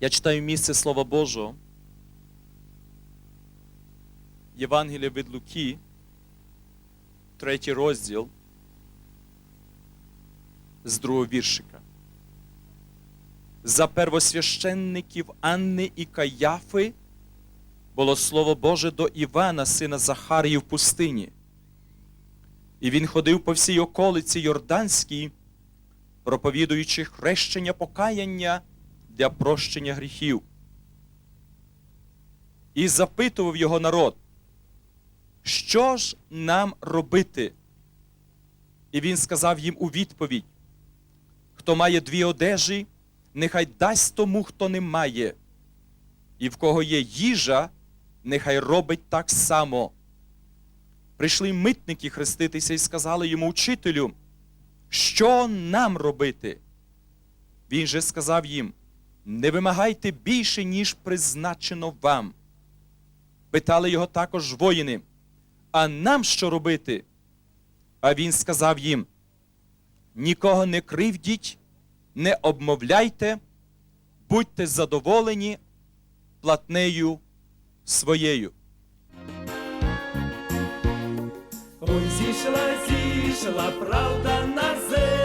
Я читаю місце Слова Божого. Євангелія від Луки, третій розділ з другого віршика. За первосвященників Анни і Каяфи було Слово Боже до Івана, сина Захарії в пустині. І він ходив по всій околиці Йорданській, проповідуючи хрещення покаяння для прощення гріхів. І запитував його народ, що ж нам робити? І він сказав їм у відповідь: хто має дві одежі, нехай дасть тому, хто не має, і в кого є їжа, нехай робить так само. Прийшли митники хреститися і сказали йому учителю, що нам робити? Він же сказав їм: не вимагайте більше, ніж призначено вам. Питали його також воїни, а нам що робити? А він сказав їм: нікого не кривдіть, не обмовляйте, будьте задоволені платнею своєю. Ой, зійшла, зійшла правда на землю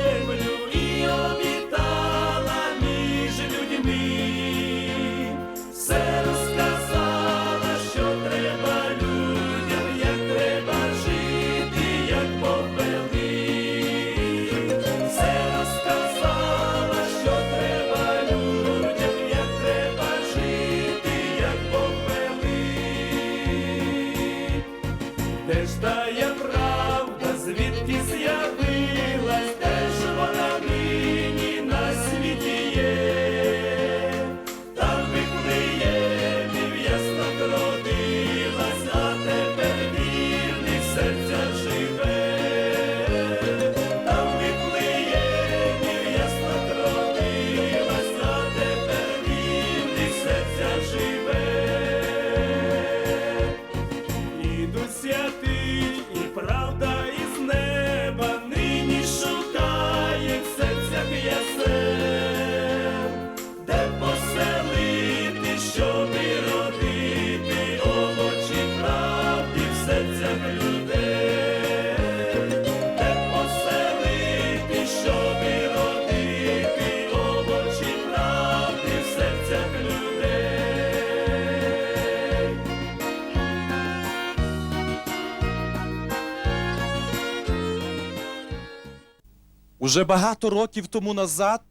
Уже багато років тому назад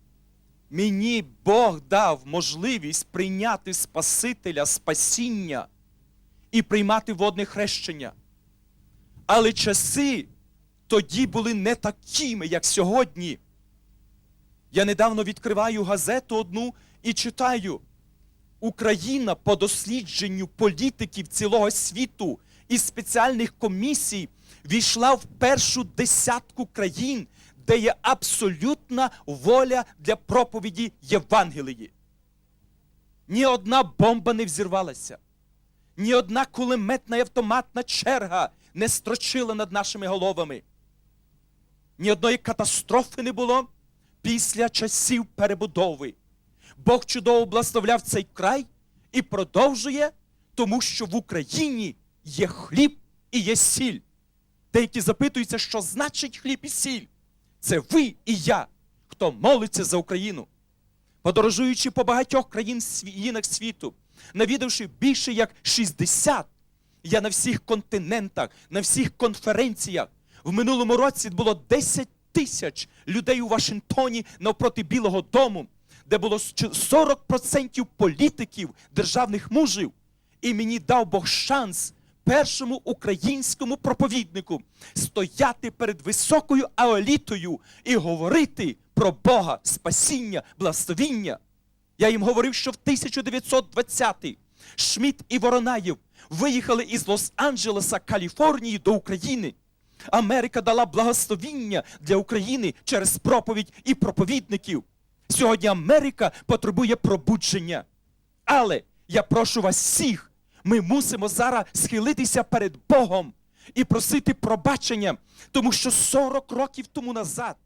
мені Бог дав можливість прийняти Спасителя, спасіння і приймати водне хрещення. Але часи тоді були не такими, як сьогодні. Я недавно відкриваю газету одну і читаю. Україна по дослідженню політиків цілого світу і спеціальних комісій війшла в першу десятку країн, де є абсолютна воля для проповіді Євангелії. Ні одна бомба не взірвалася, ні одна кулеметна і автоматна черга не строчила над нашими головами. Ні одної катастрофи не було після часів перебудови. Бог чудово благословляв цей край і продовжує, тому що в Україні є хліб і є сіль. Деякі запитуються, що значить хліб і сіль. Це ви і я, хто молиться за Україну. Подорожуючи по багатьох країн країнах світу, навідавши більше як 60, я на всіх континентах, на всіх конференціях. В минулому році було 10 тисяч людей у Вашингтоні навпроти Білого Дому, де було 40% політиків, державних мужів. І мені дав Бог шанс першому українському проповіднику стояти перед високою аелітою і говорити про Бога, спасіння, благословіння. Я їм говорив, що в 1920-й Шмідт і Воронаєв виїхали із Лос-Анджелеса, Каліфорнії до України. Америка дала благословіння для України через проповідь і проповідників. Сьогодні Америка потребує пробудження. Але я прошу вас всіх, ми мусимо зараз схилитися перед Богом і просити пробачення, тому що 40 років тому назад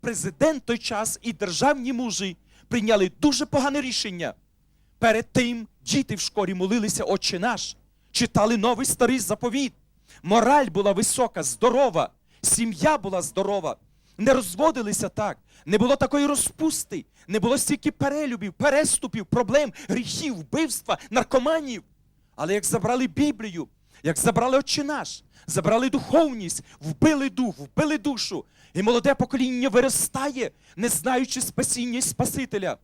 президент той час і державні мужі прийняли дуже погане рішення. Перед тим діти в школі молилися Отче наш, читали новий старий заповіт. Мораль була висока, здорова, сім'я була здорова. Не розводилися так, не було такої розпусти, не було стільки перелюбів, переступів, проблем, гріхів, вбивства, наркоманів. Але як забрали Біблію, як забрали Отче наш, забрали духовність, вбили дух, вбили душу, і молоде покоління виростає, не знаючи спасіння Спасителя.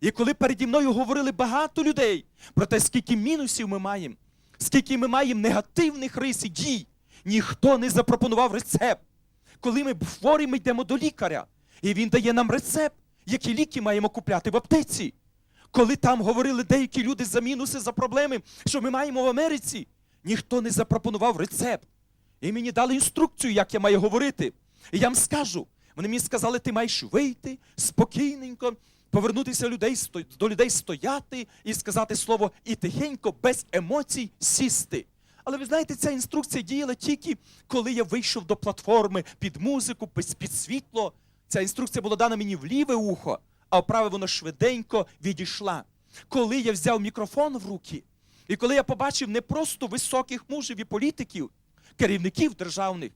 І коли переді мною говорили багато людей про те, скільки мінусів ми маємо, скільки ми маємо негативних рис і дій, ніхто не запропонував рецепт. Коли ми хворі, ми йдемо до лікаря, і він дає нам рецепт, які ліки маємо купляти в аптеці. Коли там говорили деякі люди за мінуси, за проблеми, що ми маємо в Америці, ніхто не запропонував рецепт. І мені дали інструкцію, як я маю говорити. І я вам скажу, вони мені сказали, ти маєш вийти спокійненько, повернутися людей, до людей стояти і сказати слово і тихенько, без емоцій сісти. Але ви знаєте, ця інструкція діяла тільки коли я вийшов до платформи під музику, під, світло. Ця інструкція була дана мені в ліве ухо, а вправе воно швиденько відійшла. Коли я взяв мікрофон в руки, і коли я побачив не просто високих мужів і політиків, керівників державних,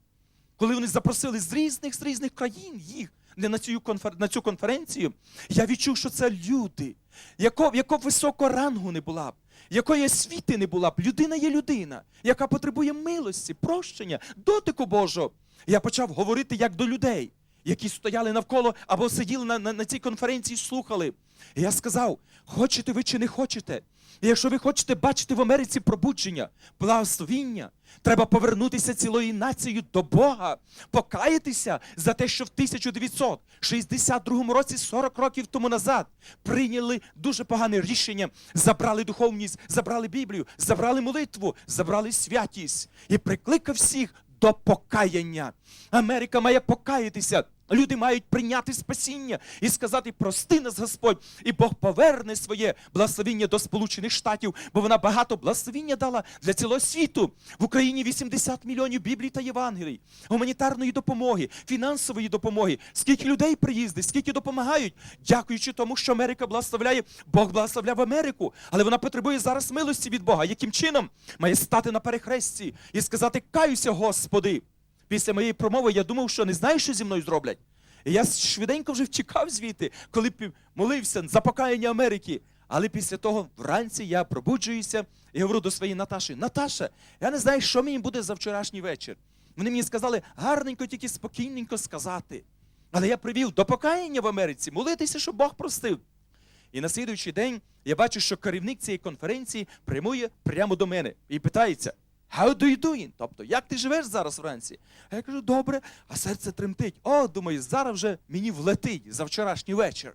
коли вони запросили з різних з різних країн їх на цю, на цю конференцію, я відчув, що це люди, яко... якого високого рангу не була б, якої освіти не була б. Людина є людина, яка потребує милості, прощення, дотику Божого. Я почав говорити як до людей, які стояли навколо або сиділи на, на, на цій конференції, слухали. І я сказав: хочете ви чи не хочете? І якщо ви хочете бачити в Америці пробудження, благословіння, треба повернутися цілою нацією до Бога, покаятися за те, що в 1962 році, 40 років тому назад, прийняли дуже погане рішення, забрали духовність, забрали Біблію, забрали молитву, забрали святість і прикликав всіх до покаяння. Америка має покаятися. Люди мають прийняти спасіння і сказати: прости нас, Господь, і Бог поверне своє благословіння до Сполучених Штатів, бо вона багато благословіння дала для цілого світу. В Україні 80 мільйонів Біблій та Євангелій, гуманітарної допомоги, фінансової допомоги. Скільки людей приїздить, скільки допомагають, дякуючи тому, що Америка благословляє, Бог благословляв Америку, але вона потребує зараз милості від Бога. Яким чином має стати на перехресті і сказати: Каюся, Господи. Після моєї промови я думав, що не знаю, що зі мною зроблять. І я швиденько вже втікав звідти, коли молився за покаяння Америки. Але після того вранці я пробуджуюся і говорю до своєї Наташі: Наташа, я не знаю, що мені буде за вчорашній вечір. Вони мені сказали гарненько, тільки спокійненько сказати. Але я привів до покаяння в Америці, молитися, щоб Бог простив. І на слідуючий день я бачу, що керівник цієї конференції прямує прямо до мене і питається: How do you doing? Тобто, як ти живеш зараз вранці? А я кажу, добре, а серце тремтить. О, думаю, зараз вже мені влетить за вчорашній вечір.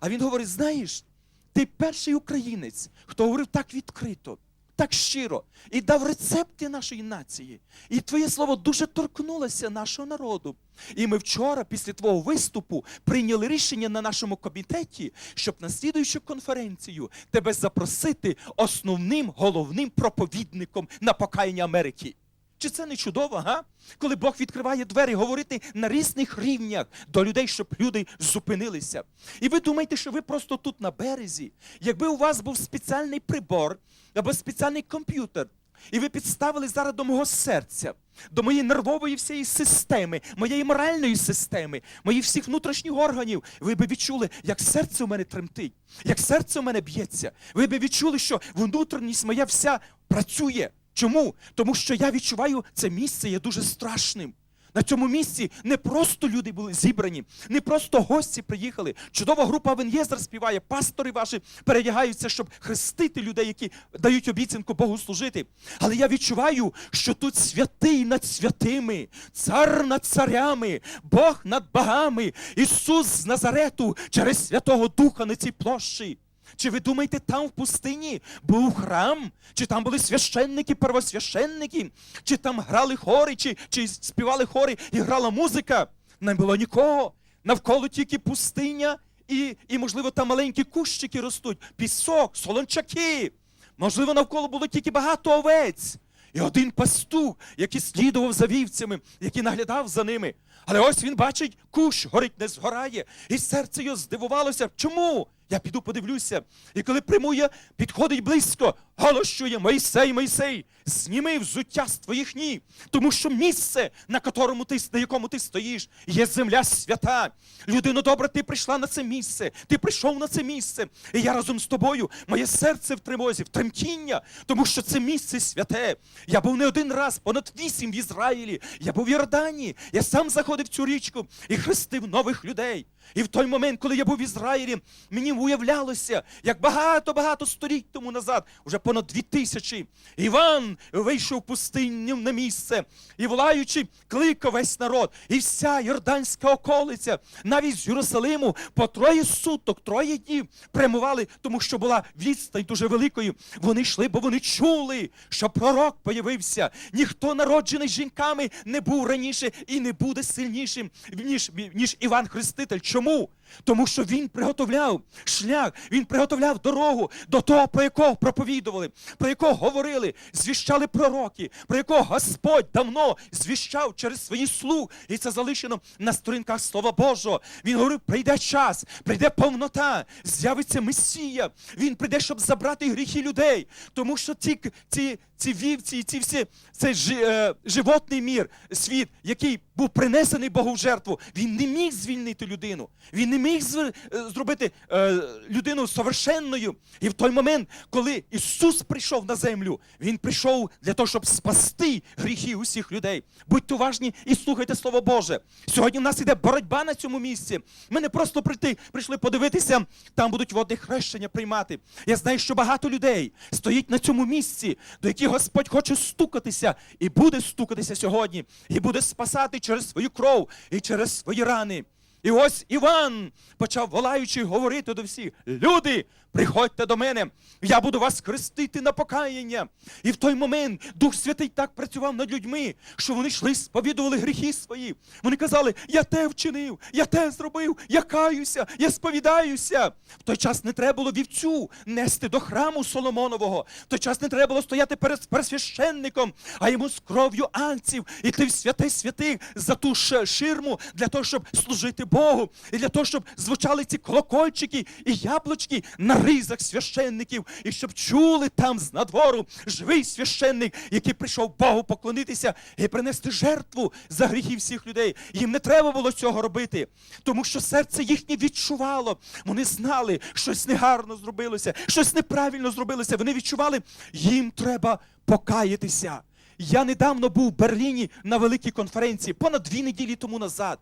А він говорить: знаєш, ти перший українець, хто говорив так відкрито, так щиро і дав рецепти нашої нації. І твоє слово дуже торкнулося нашого народу. І ми вчора, після твого виступу, прийняли рішення на нашому комітеті, щоб на слідуючу конференцію тебе запросити основним головним проповідником на покаяння Америки. Чи це не чудово, га? Коли Бог відкриває двері говорити на різних рівнях до людей, щоб люди зупинилися. І ви думаєте, що ви просто тут на березі, якби у вас був спеціальний прибор або спеціальний комп'ютер, і ви підставили зараз до мого серця, до моєї нервової всієї системи, моєї моральної системи, моїх всіх внутрішніх органів, ви би відчули, як серце у мене тремтить, як серце у мене б'ється. Ви би відчули, що внутрішність моя вся працює. Чому? Тому що я відчуваю, це місце є дуже страшним. На цьому місці не просто люди були зібрані, не просто гості приїхали. Чудова група Венєзер співає, пастори ваші передягаються, щоб хрестити людей, які дають обіцянку Богу служити. Але я відчуваю, що тут святий над святими, цар над царями, Бог над богами, Ісус з Назарету через Святого Духа на цій площі. Чи ви думаєте, там в пустині був храм? Чи там були священники, первосвященники? Чи там грали хори, чи, чи співали хори і грала музика? Не було нікого. Навколо тільки пустиня і, і можливо, там маленькі кущики ростуть, пісок, солончаки. Можливо, навколо було тільки багато овець. І один пастух, який слідував за вівцями, який наглядав за ними. Але ось він бачить, кущ горить, не згорає, і серце його здивувалося. Чому? Я піду подивлюся. І коли прямує, підходить близько, голос чує Мойсей, Мойсей, зніми взуття з твоїх ніг, тому що місце, на которому ти, на якому ти стоїш, є земля свята. Людино добра, ти прийшла на це місце, ти прийшов на це місце. І я разом з тобою, моє серце в тривозі, в тремтіння, тому що це місце святе. Я був не один раз, понад вісім в Ізраїлі. Я був в Йорданії. Я сам заходив в цю річку і хрестив нових людей. І в той момент, коли я був в Ізраїлі, мені уявлялося, як багато-багато століть тому назад, уже понад дві тисячі, Іван вийшов в пустиню на місце і, волаючи, кликав весь народ, і вся Йорданська околиця, навіть з Єрусалиму, по троє суток, троє днів прямували, тому що була відстань дуже великою. Вони йшли, бо вони чули, що пророк появився. Ніхто народжений жінками не був раніше і не буде сильнішим, ніж, ніж Іван Хреститель. Чому? Тому що він приготовляв шлях, він приготовляв дорогу до того, про якого проповідували, про якого говорили, звіщали пророки, про якого Господь давно звіщав через свої слуг. І це залишено на сторінках Слова Божого. Він говорив: прийде час, прийде повнота, з'явиться Месія. Він прийде, щоб забрати гріхи людей. Тому що ці, ці, ці вівці, і ці всі цей жи, е, животний мір, світ, який був принесений Богу в жертву, він не міг звільнити людину. Він не міг е, зробити е, людину совершенною. І в той момент, коли Ісус прийшов на землю, Він прийшов для того, щоб спасти гріхи усіх людей. Будьте уважні і слухайте Слово Боже. Сьогодні в нас іде боротьба на цьому місці. Ми не просто прийти, прийшли подивитися, там будуть водне хрещення приймати. Я знаю, що багато людей стоїть на цьому місці, до яких Господь хоче стукатися і буде стукатися сьогодні, і буде спасати через свою кров і через свої рани. І ось Іван почав волаючи говорити до всіх: люди, приходьте до мене, я буду вас хрестити на покаяння. І в той момент Дух Святий так працював над людьми, що вони йшли, сповідували гріхи свої. Вони казали: Я те вчинив, я те зробив, я каюся, я сповідаюся. В той час не треба було вівцю нести до храму Соломонового. В той час не треба було стояти перед пересвященником, а йому з кров'ю анців іти в святе святих за ту ширму для того, щоб служити Богу, і для того, щоб звучали ці колокольчики і яблучки на ризах священників, і щоб чули там з надвору живий священник, який прийшов Богу поклонитися і принести жертву за гріхи всіх людей. Їм не треба було цього робити, тому що серце їхнє відчувало. Вони знали, щось негарно зробилося, щось неправильно зробилося. Вони відчували, їм треба покаятися. Я недавно був в Берліні на великій конференції, понад дві неділі тому назад.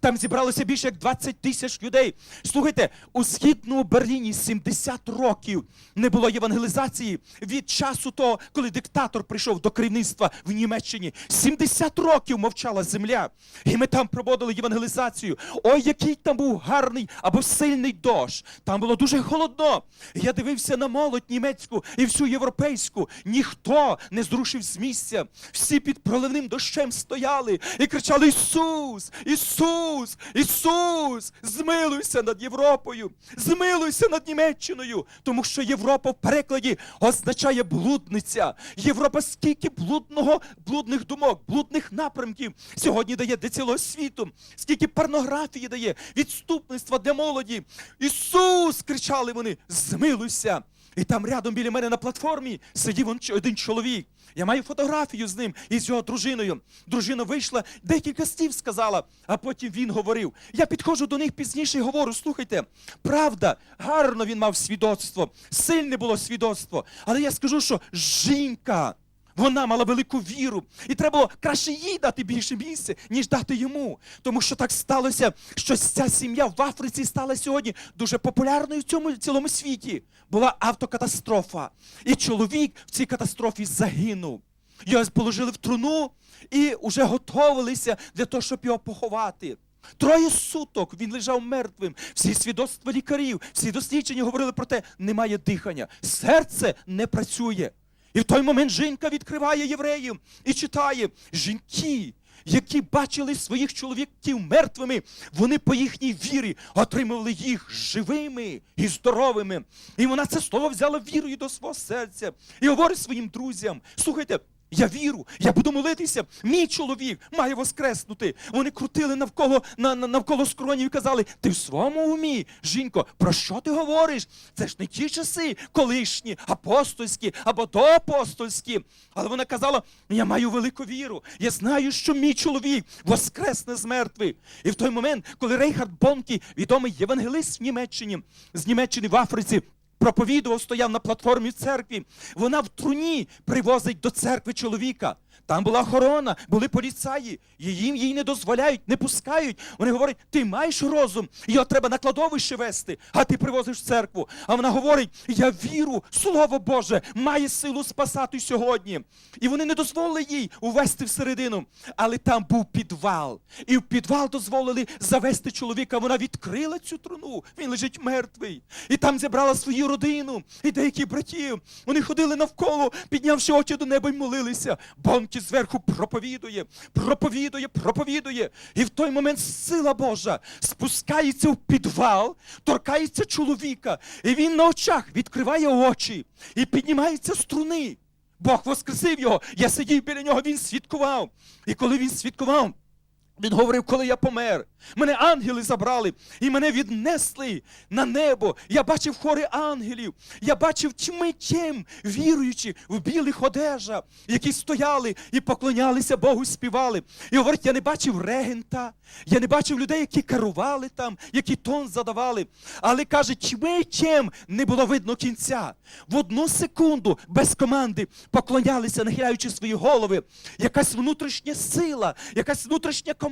Там зібралося більше як 20 тисяч людей. Слухайте, у східному Берліні 70 років не було євангелізації від часу того, коли диктатор прийшов до керівництва в Німеччині. 70 років мовчала земля. І ми там проводили євангелізацію. Ой, який там був гарний або сильний дощ. Там було дуже холодно. Я дивився на молодь німецьку і всю європейську. Ніхто не зрушив з місця. Всі під проливним дощем стояли і кричали: Ісус! Ісус! Ісус! Змилуйся над Європою! Змилуйся над Німеччиною! Тому що Європа в перекладі означає блудниця. Європа скільки блудного, блудних думок, блудних напрямків сьогодні дає для цілого світу, скільки порнографії дає, відступництва для молоді. Ісус! кричали вони: Змилуйся! І там рядом біля мене на платформі сидів один чоловік. Я маю фотографію з ним і з його дружиною. Дружина вийшла, декілька слів сказала, а потім він говорив. Я підходжу до них пізніше і говорю: слухайте, правда, гарно він мав свідоцтво, сильне було свідоцтво. Але я скажу, що жінка. Вона мала велику віру, і треба було краще їй дати більше місця, ніж дати йому. Тому що так сталося, що ця сім'я в Африці стала сьогодні дуже популярною в цьому цілому світі. Була автокатастрофа, і чоловік в цій катастрофі загинув. Його положили в труну і вже готувалися для того, щоб його поховати. Троє суток він лежав мертвим. Всі свідоцтва лікарів, всі дослідження говорили про те, немає дихання. Серце не працює. І в той момент жінка відкриває євреїв і читає жінки, які бачили своїх чоловіків мертвими, вони по їхній вірі отримували їх живими і здоровими. І вона це слово взяла вірою до свого серця і говорить своїм друзям: слухайте. Я віру, я буду молитися. Мій чоловік має воскреснути. Вони крутили навколо на, на- навколо скронів і казали: ти в своєму умі, жінко, про що ти говориш? Це ж не ті часи колишні, апостольські або доапостольські. Але вона казала: я маю велику віру. Я знаю, що мій чоловік воскресне з мертвих. І в той момент, коли Рейхард Бонкі, відомий євангелист в Німеччині, з Німеччини в Африці, проповідував, стояв на платформі в церкві. Вона в труні привозить до церкви чоловіка. Там була охорона, були поліцаї. Її їй не дозволяють, не пускають. Вони говорять, ти маєш розум, його треба на кладовище вести, а ти привозиш в церкву. А вона говорить: Я віру, слово Боже, має силу спасати сьогодні. І вони не дозволили їй увести всередину. Але там був підвал. І в підвал дозволили завести чоловіка. Вона відкрила цю труну. Він лежить мертвий. І там зібрала свою родину і деяких братів. Вони ходили навколо, піднявши очі до неба й молилися. Бонки зверху проповідує, проповідує, проповідує. І в той момент сила Божа спускається в підвал, торкається чоловіка, і він на очах відкриває очі і піднімається струни. Бог воскресив його. Я сидів біля нього, він свідкував. І коли він свідкував, він говорив, коли я помер, мене ангели забрали і мене віднесли на небо. Я бачив хори ангелів, я бачив тьми тєм, віруючи в білих одежах, які стояли і поклонялися Богу, співали. І говорить, я не бачив регента, я не бачив людей, які керували там, які тон задавали. Але каже, тьми не було видно кінця. В одну секунду без команди поклонялися, нахиляючи свої голови. Якась внутрішня сила, якась внутрішня команда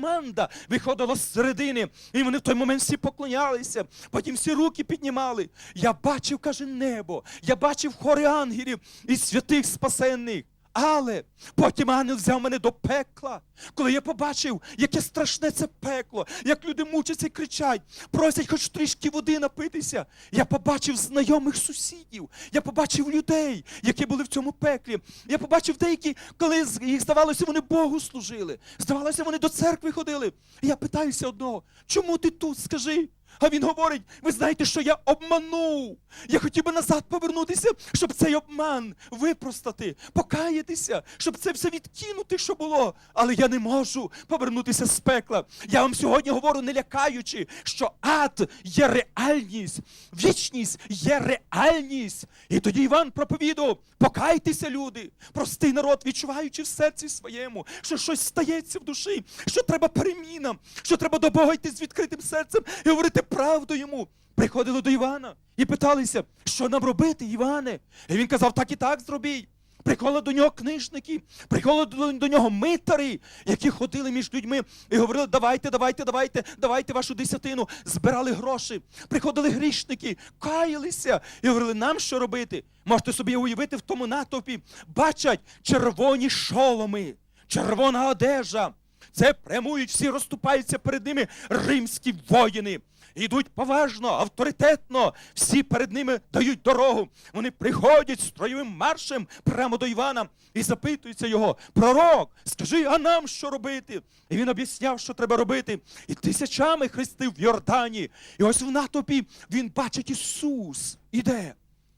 виходила з середини. І вони в той момент всі поклонялися, потім всі руки піднімали. Я бачив, каже, небо, я бачив хори ангелів і святих спасенних. Але потім ангел взяв мене до пекла, коли я побачив, яке страшне це пекло, як люди мучаться і кричать, просять хоч трішки води напитися. Я побачив знайомих сусідів, я побачив людей, які були в цьому пеклі. Я побачив деякі, коли їх здавалося, вони Богу служили. Здавалося, вони до церкви ходили. Я питаюся одного, чому ти тут, скажи? А він говорить: ви знаєте, що я обманув. Я хотів би назад повернутися, щоб цей обман випростати, покаятися, щоб це все відкинути, що було. Але я не можу повернутися з пекла. Я вам сьогодні говорю, не лякаючи, що ад є реальність, вічність є реальність. І тоді Іван проповідував: покайтеся, люди, простий народ, відчуваючи в серці своєму, що щось стається в душі, що треба переміна, що треба до Бога йти з відкритим серцем і говорити правду йому. Приходили до Івана і питалися, що нам робити, Іване? І він казав, так і так зробіть. Приходили до нього книжники, приходили до, нього митари, які ходили між людьми і говорили: давайте, давайте, давайте, давайте вашу десятину, збирали гроші. Приходили грішники, каялися і говорили, нам що робити? Можете собі уявити в тому натовпі, бачать червоні шоломи, червона одежа. Це прямують, всі розступаються перед ними римські воїни. Йдуть поважно, авторитетно, всі перед ними дають дорогу. Вони приходять строєвим маршем прямо до Івана і запитуються його: Пророк, скажи, а нам що робити? І він об'ясняв, що треба робити. І тисячами хрестив в Йордані. І ось в натовпі він бачить Ісус іде.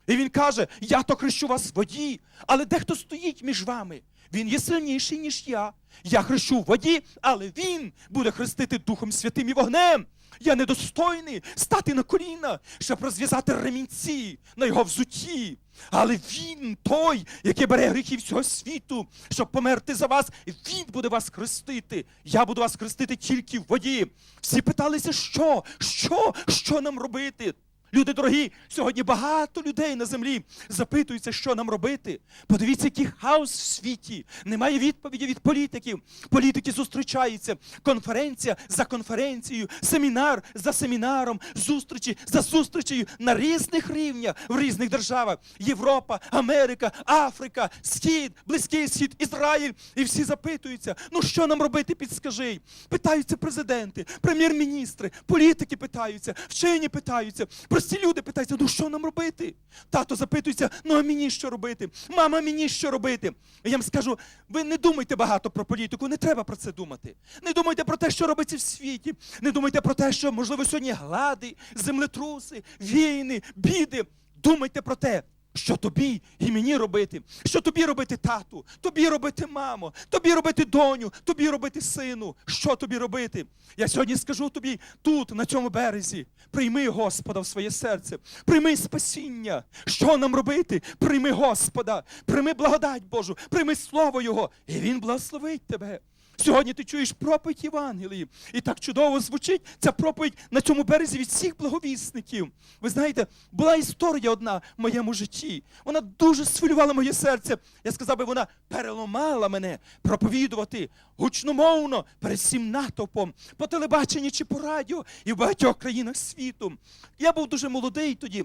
І він каже: Я то хрещу вас в воді, але дехто стоїть між вами. Він є сильніший, ніж я. Я хрещу в воді, але він буде хрестити Духом Святим і вогнем. Я недостойний стати на коліна, щоб розв'язати ремінці на його взутті. Але він той, який бере гріхи всього світу, щоб померти за вас, він буде вас хрестити. Я буду вас хрестити тільки в воді. Всі питалися, що, що, що нам робити? Люди дорогі, сьогодні багато людей на землі запитуються, що нам робити. Подивіться, який хаос в світі. Немає відповіді від політиків. Політики зустрічаються. Конференція за конференцією, семінар за семінаром, зустрічі за зустрічею на різних рівнях в різних державах. Європа, Америка, Африка, Схід, Близький Схід, Ізраїль. І всі запитуються: ну що нам робити, підскажи. Питаються президенти, прем'єр-міністри, політики питаються, вчені питаються. Прості люди питаються, ну що нам робити? Тато запитується, ну а мені що робити? Мама, мені що робити? Я їм скажу, ви не думайте багато про політику, не треба про це думати. Не думайте про те, що робиться в світі. Не думайте про те, що, можливо, сьогодні глади, землетруси, війни, біди. Думайте про те, що тобі і мені робити, що тобі робити тату, тобі робити мамо, тобі робити доню, тобі робити сину. Що тобі робити? Я сьогодні скажу тобі тут, на цьому березі, прийми Господа в своє серце, прийми спасіння. Що нам робити? Прийми Господа, прийми благодать Божу, прийми Слово Його, і Він благословить тебе. Сьогодні ти чуєш проповідь Євангелії, і так чудово звучить ця проповідь на цьому березі від всіх благовісників. Ви знаєте, була історія одна в моєму житті. Вона дуже схвилювала моє серце. Я сказав би, вона переламала мене проповідувати гучномовно перед всім натовпом, по телебаченні чи по радіо і в багатьох країнах світу. Я був дуже молодий тоді.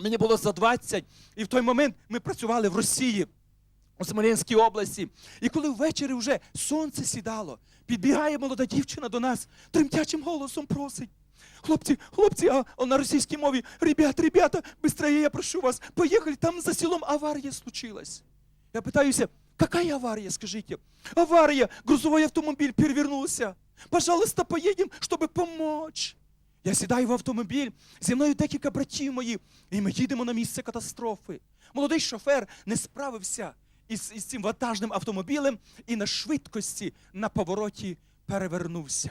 Мені було за 20, і в той момент ми працювали в Росії у Смоленській області. І коли ввечері вже сонце сідало, підбігає молода дівчина до нас, тремтячим голосом просить. Хлопці, хлопці, а, на російській мові, ребят, ребята, быстрее, я прошу вас, поїхали, там за селом аварія случилась. Я питаюся, какая авария, скажите? Авария, грузовой автомобиль перевернулся. Пожалуйста, поедем, чтобы помочь. Я сідаю в автомобіль, зі мною декілька братів мої, і ми їдемо на місце катастрофи. Молодий шофер не справився із, із цим вантажним автомобілем і на швидкості на повороті перевернувся.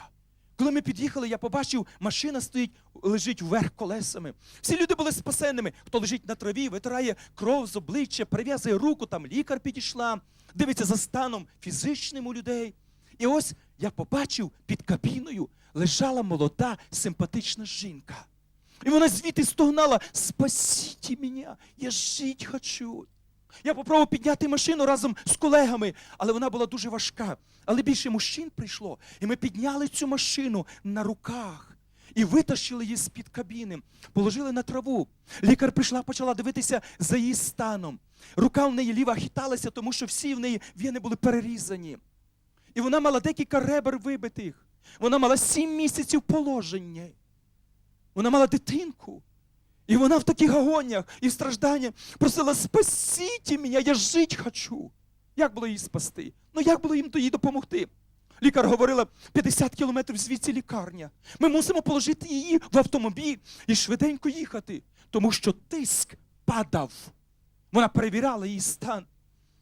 Коли ми під'їхали, я побачив, машина стоїть, лежить вверх колесами. Всі люди були спасенними. Хто лежить на траві, витирає кров з обличчя, перев'язує руку, там лікар підійшла, дивиться за станом фізичним у людей. І ось я побачив під кабіною лежала молода, симпатична жінка. І вона звідти стогнала: спасіть мене, я жити хочу. Я попробував підняти машину разом з колегами, але вона була дуже важка. Але більше мужчин прийшло, і ми підняли цю машину на руках і витащили її з-під кабіни, положили на траву. Лікар прийшла, почала дивитися за її станом. Рука в неї ліва хиталася, тому що всі в неї вени були перерізані. І вона мала декілька ребер вибитих. Вона мала сім місяців положення. Вона мала дитинку. І вона в таких агоніях і в просила, спасіть мене, я жити хочу. Як було її спасти? Ну як було їм їй допомогти? Лікар говорила, 50 кілометрів звідси лікарня. Ми мусимо положити її в автомобіль і швиденько їхати, тому що тиск падав. Вона перевіряла її стан.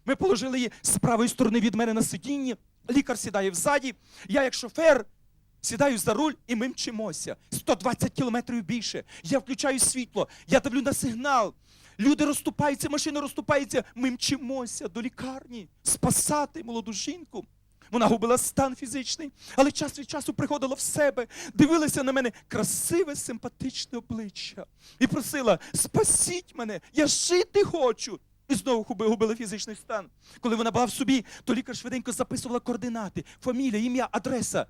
Ми положили її з правої сторони від мене на сидіння. Лікар сідає взаді. Я, як шофер, сідаю за руль і ми мчимося. 120 кілометрів більше. Я включаю світло, я давлю на сигнал. Люди розступаються, машини розступаються. Ми мчимося до лікарні спасати молоду жінку. Вона губила стан фізичний, але час від часу приходила в себе, дивилася на мене красиве, симпатичне обличчя і просила: спасіть мене, я жити хочу. І знову губи- губила фізичний стан. Коли вона була в собі, то лікар швиденько записувала координати, фамілія, ім'я, адреса,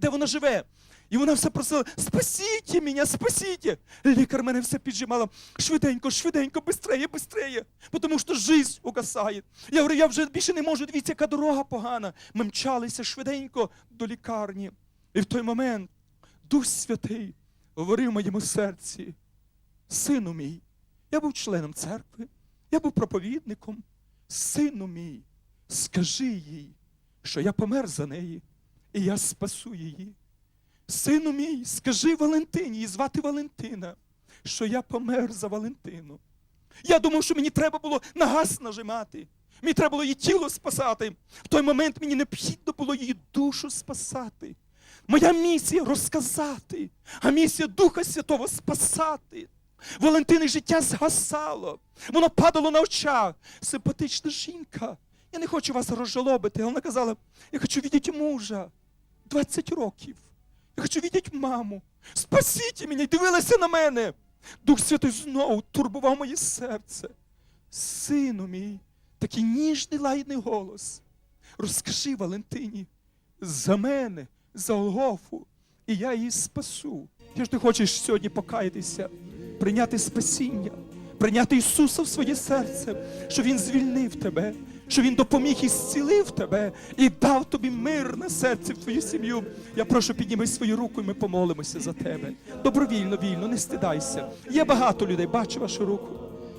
де вона живе. І вона все просила: спасіть мене, спасіть. Лікар мене все піджимала. Швиденько, швиденько, бистрее, бистрее. Тому що жизнь угасає. Я говорю, я вже більше не можу, дивіться, яка дорога погана. Ми мчалися швиденько до лікарні. І в той момент Дух Святий говорив моєму серці, сину мій, я був членом церкви, я був проповідником. Сину мій, скажи їй, що я помер за неї, і я спасу її. Сину мій, скажи Валентині, її звати Валентина, що я помер за Валентину. Я думав, що мені треба було на газ нажимати. Мені треба було її тіло спасати. В той момент мені необхідно було її душу спасати. Моя місія розказати, а місія Духа Святого спасати. Валентини життя згасало, воно падало на очах. Симпатична жінка. Я не хочу вас розжалобити. Вона казала, я хочу видіти мужа 20 років. Я хочу видіти маму. Спасіть мене, і дивилася на мене. Дух Святий знову турбував моє серце. Сину мій, такий ніжний лагідний голос. Розкажи Валентині за мене, за Голгофу, і я її спасу. Якщо ти хочеш сьогодні покаятися, прийняти спасіння, прийняти Ісуса в своє серце, що Він звільнив тебе, що Він допоміг і зцілив тебе і дав тобі мир на серці в твою сім'ю. Я прошу, підніми свою руку, і ми помолимося за тебе. Добровільно, вільно, не стидайся. Є багато людей, бачу вашу руку.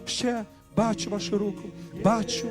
Ще бачу вашу руку. Бачу,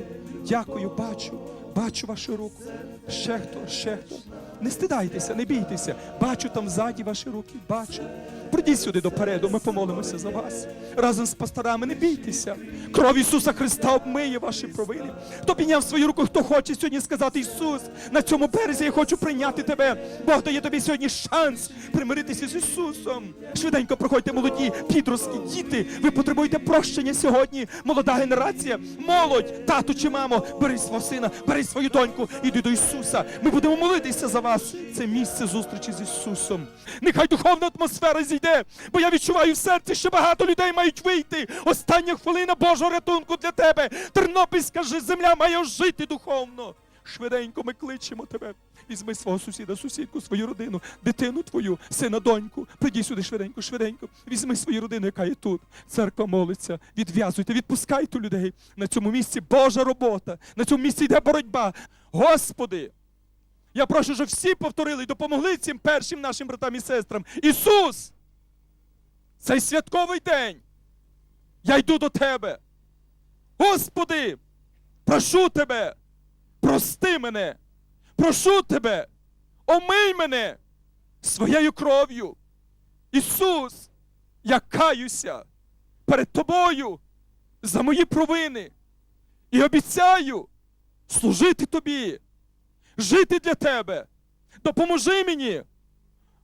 дякую, бачу, бачу вашу руку. Ще хто, ще хто. Не стидайтеся, не бійтеся. Бачу там ззаді ваші руки, бачу. Прийдіть сюди допереду, ми помолимося за вас. Разом з пасторами, не бійтеся. Кров Ісуса Христа обмиє ваші провини. Хто підняв свою руку, хто хоче сьогодні сказати Ісус, на цьому березі я хочу прийняти тебе. Бог дає тобі сьогодні шанс примиритися з Ісусом. Швиденько проходьте молоді, підростки, діти. Ви потребуєте прощення сьогодні. Молода генерація, молодь, тату чи мамо, бери свого сина, бери свою доньку, іди до Ісуса. Ми будемо молитися за вас. Це місце зустрічі з Ісусом. Нехай духовна атмосфера зійде, бо я відчуваю в серці, що багато людей мають вийти. Остання хвилина Божого рятунку для тебе. Тернопільська земля має жити духовно. Швиденько ми кличемо тебе. Візьми свого сусіда, сусідку, свою родину, дитину твою, сина, доньку. Прийди сюди швиденько, швиденько. Візьми свою родину, яка є тут. Церква молиться. Відв'язуйте, відпускайте людей. На цьому місці Божа робота. На цьому місці йде боротьба. Господи, я прошу, щоб всі повторили і допомогли цим першим нашим братам і сестрам. Ісус! Цей святковий день. Я йду до Тебе. Господи, прошу Тебе, прости мене, прошу Тебе, омий мене своєю кров'ю. Ісус, я каюся перед Тобою за мої провини і обіцяю служити Тобі жити для тебе. Допоможи мені.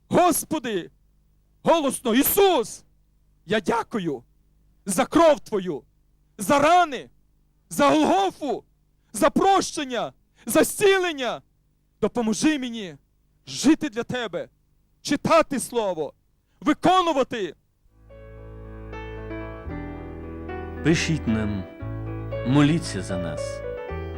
Господи, голосно, Ісус, я дякую за кров Твою, за рани, за Голгофу, за прощення, за зцілення. Допоможи мені жити для Тебе, читати Слово, виконувати. Пишіть нам, моліться за нас.